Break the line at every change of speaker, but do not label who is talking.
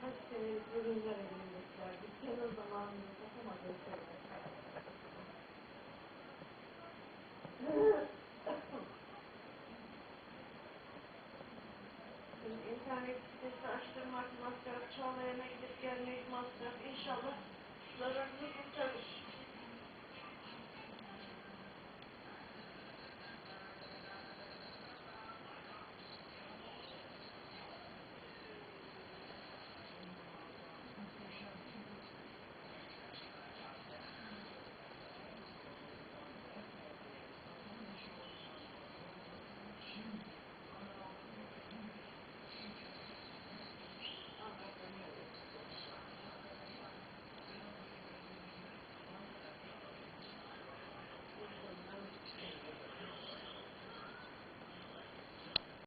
kaç senelik ürünler elimizdekiler. Biz senin zamanını yapamadığımız şeyler. Şimdi internet sitesi açtırmak masraf, Çağlayan'a gidip gelmek masraf. İnşallah zararını kurtarır.